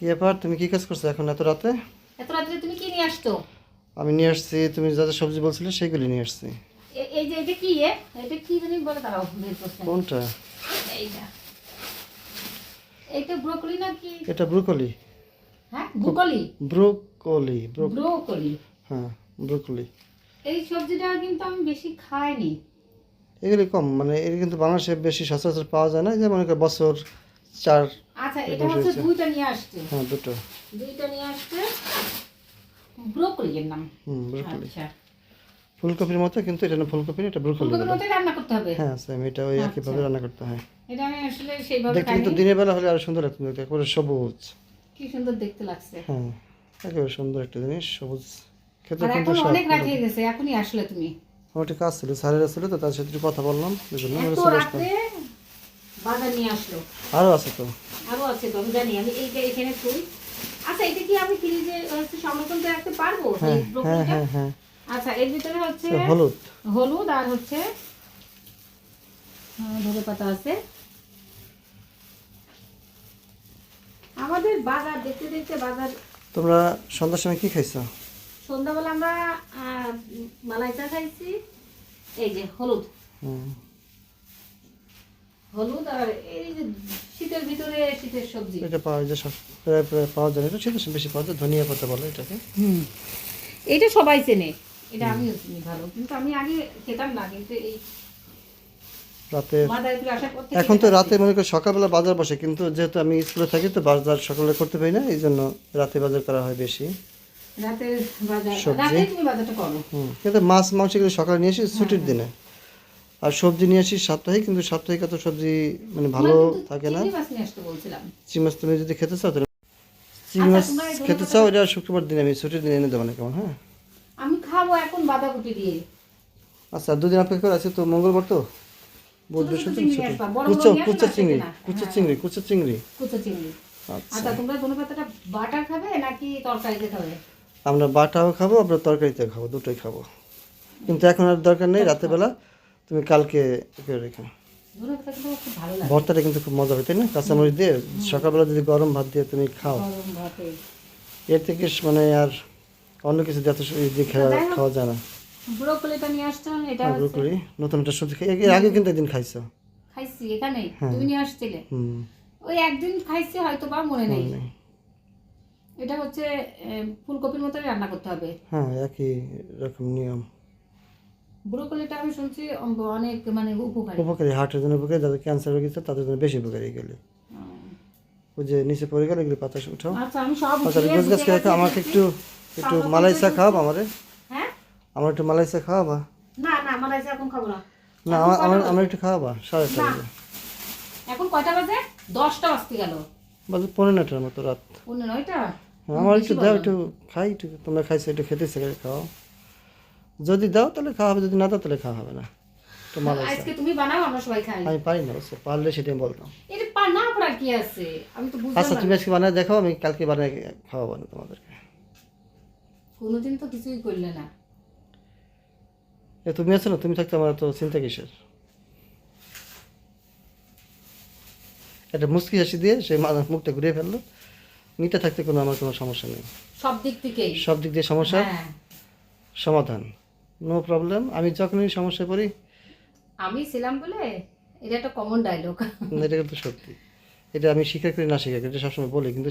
কি ব্যাপার? তুমি কি কাজ করছ এখন এত রাতে? এত রাতে তুমি কি নিয়ে আসছো আমি নিয়ে আসছি তুমি যা যা সবজি বলছিলে সেগুলি নিয়ে আসছি। এই যে এটা কি এটা কি জানি বলে দাঁড়াও কোনটা? এইটা এইটা ব্রোকলি না কি এটা ব্রুকলি। হ্যাঁ ব্রোকলি? Broccoli broc broccoli. হ্যাঁ ব্রুকলি। এই সবজিটা কিন্তু আমি বেশি খাইনি। এগুলি কম মানে এর কিন্তু বাংলাদেশে বেশি সচরাচর পাওয়া যায় না যে মনে করো বছর চার আচ্ছা এটা হচ্ছে দুইটা নিয়ে আসছে। হ্যাঁ দুটো। দুইটা নিয়ে আসছে। ব্রোকলি এর নাম। হুম ব্রুকলি। আচ্ছা। ফুলকপির মতো কিন্তু এটা না ফুলকপি না, এটা ব্রুকলি ফুলকপির মতোই রান্না করতে হবে? হ্যাঁ সেম এটা ওই একইভাবে রান্না করতে হয়। এটা আমি আসলে সেইভাবে দেখতে কিন্তু দিনের বেলা হলে আরও সুন্দর লাগতো দেখতে একেবারে সবুজ। কি সুন্দর দেখতে লাগছে। হ্যাঁ একেবারে সুন্দর একটা জিনিস সবুজ। খেতে কিন্তু অনেক রাত হয়ে গেছে এখনই আসলে তুমি। আমার একটা কাজ ছিল স্যারের ছিল তো তার সাথে কথা বললাম আমি চলে আসলাম। রাতে বাজার নিয়ে আসলো। আরও আছে তো। আরও আছে তো আমি জানি আমি এইটা এখানে থুই আচ্ছা এটা কি আমি ফ্রিজে হচ্ছে সংরক্ষণ করে রাখতে পারব? হ্যাঁ হ্যাঁ হ্যাঁ আচ্ছা এর ভিতরে হচ্ছে হলুদ। হলুদ আর হচ্ছে ধনে পাতা আছে। আমাদের বাজার দেখতে দেখতে বাজার। তোমরা সন্ধ্যার সময় কি খাইছো? সন্ধ্যাবেলা আমরা আহ, মালাই চা খাইছি। এই যে হলুদ। হুম। হলুদ আর এই যে শীতের ভিতরে শীতের সবজি। এটা পাওয়া যায় সব প্রায় প্রায় পাওয়া যায়। এটা শীতের বেশি পাওয়া যায় ধনিয়া পাতা বলে এটাকে। হুম। এটা সবাই চেনে। এটা আমিও চিনি ভালো। কিন্তু আমি আগে খেতাম না কিন্তু এই রাতে এখন তো রাতে মনে করি সকালবেলা বাজার বসে কিন্তু যেহেতু আমি স্কুলে থাকি তো বাজার সকালে করতে পারি না এই জন্য রাতে বাজার করা হয় বেশি। সবজি? কিন্তু মাছ মাংস সকালে নিয়ে আসি ছুটির দিনে। আর সবজি নিয়ে আসি সাপ্তাহিক কিন্তু সাপ্তাহিক এত সবজি মানে ভালো থাকে না। চিংড়ি মাছ চিংড়ি মাছ তুমি যদি খেতে চাও তাহলে চিংড়ি মাছ আচ্ছা, তোমরা এই খেতে চাও এটা শুক্রবার দিন আমি ছুটির দিনে এনে দেবো না কেমন হ্যাঁ? আমি খাব এখন বাঁধাকপি দিয়ে। আচ্ছা দুদিন অপেক্ষা করে আছে তো মঙ্গলবার তো। বুধ ছোট ছোট বৃহস্পতি চিংড়ি ছুটি। আসবা, বড় বড় কুচো কুচো চিংড়ি কুচো হ্যাঁ। চিংড়ি কুচো চিংড়ি। কুচো চিংড়ি। আচ্ছা। আচ্ছা তোমরা ধনে পাতাটা বাটার খাবে নাকি তরকারিতে খাবে? আমরা বাটাও খাব আমরা তরকারিতে খাব দুটোই খাব। কিন্তু এখন আর দরকার নেই রাতের বেলা তুমি কালকে করে রেখো ভর্তাটা কিন্তু খুব মজা হয় তাই না? কাঁচামরিচ দিয়ে সকালবেলা যদি গরম ভাত দিয়ে তুমি খাও এর থেকে মানে আর অন্য কিছু দিয়ে দিয়ে খাওয়া খাওয়া যায় না। ব্রোকলিটা নিয়ে আসতাম এটা হচ্ছে নতুন একটা সবজি খাই এর আগে কিন্তু একদিন খাইছো? খাইছি হ্যাঁ। তুমি নিয়ে আসছিলে। ওই একদিন খাইছি হয়তো বা মনে নেই। এটা হচ্ছে ফুলকপির মতো রান্না করতে হবে। হ্যাঁ একই রকম নিয়ম। ব্রোকলিটা আমি শুনছি অনেক মানে উপকারী। উপকারী হার্টের জন্য উপকারী যাদের ক্যান্সার রোগী আছে তাদের জন্য বেশি উপকারী এগুলি। ওই যে নিচে পড়ে গেলে এগুলি পাতা উঠাও। আচ্ছা আমি সব আচ্ছা গোছ গাছ। খেয়ে আমাকে একটু একটু মালাই চা খাওয়াবো আমারে? হ্যাঁ? আমার একটু মালাই চা খাওয়াবা? না না আমার এখন খাব না। না আমার আমার একটু খাওয়াবা সাড়ে বাজে। এখন কয়টা বাজে? দশটা বাজতে গেল। বাজে পনেরো নটার মতো রাত। পনেরো নয়টা? আমার একটু দাও একটু খাই একটু তোমরা খাইছো একটু খেতে খাও। যদি দাও তাহলে খাওয়া হবে যদি না দাও তাহলে খাওয়া হবে না। তো মালাই আজকে তুমি বানাও আমরা সবাই খাই। আমি পারি না অবশ্য পারলে সেটাই বলতাম। এটা পা না পড়ার কি আছে? আমি তো বুঝলাম আচ্ছা তুমি আজকে বানায় দেখাও আমি কালকে বানায় খাওয়াবো না তোমাদেরকে। কোনোদিন তো কিছুই করলে না। এ তুমি আছো না? তুমি থাকতে আমার তো চিন্তা কিসের? একটা মুচকি হাসি দিয়ে সে মুখটা ঘুরিয়ে ফেলল। মিটা থাকতে কোনো আমার কোনো সমস্যা নেই। সব দিক থেকেই। সব দিক দিয়ে সমস্যা। হ্যাঁ। সমাধান। নো প্রবলেম আমি যখনই সমস্যা পড়ি আমি ছিলাম বলে এটা একটা কমন ডায়লগ এটা কিন্তু সত্যি। এটা আমি স্বীকার করি না স্বীকার করি এটা সবসময় বলি কিন্তু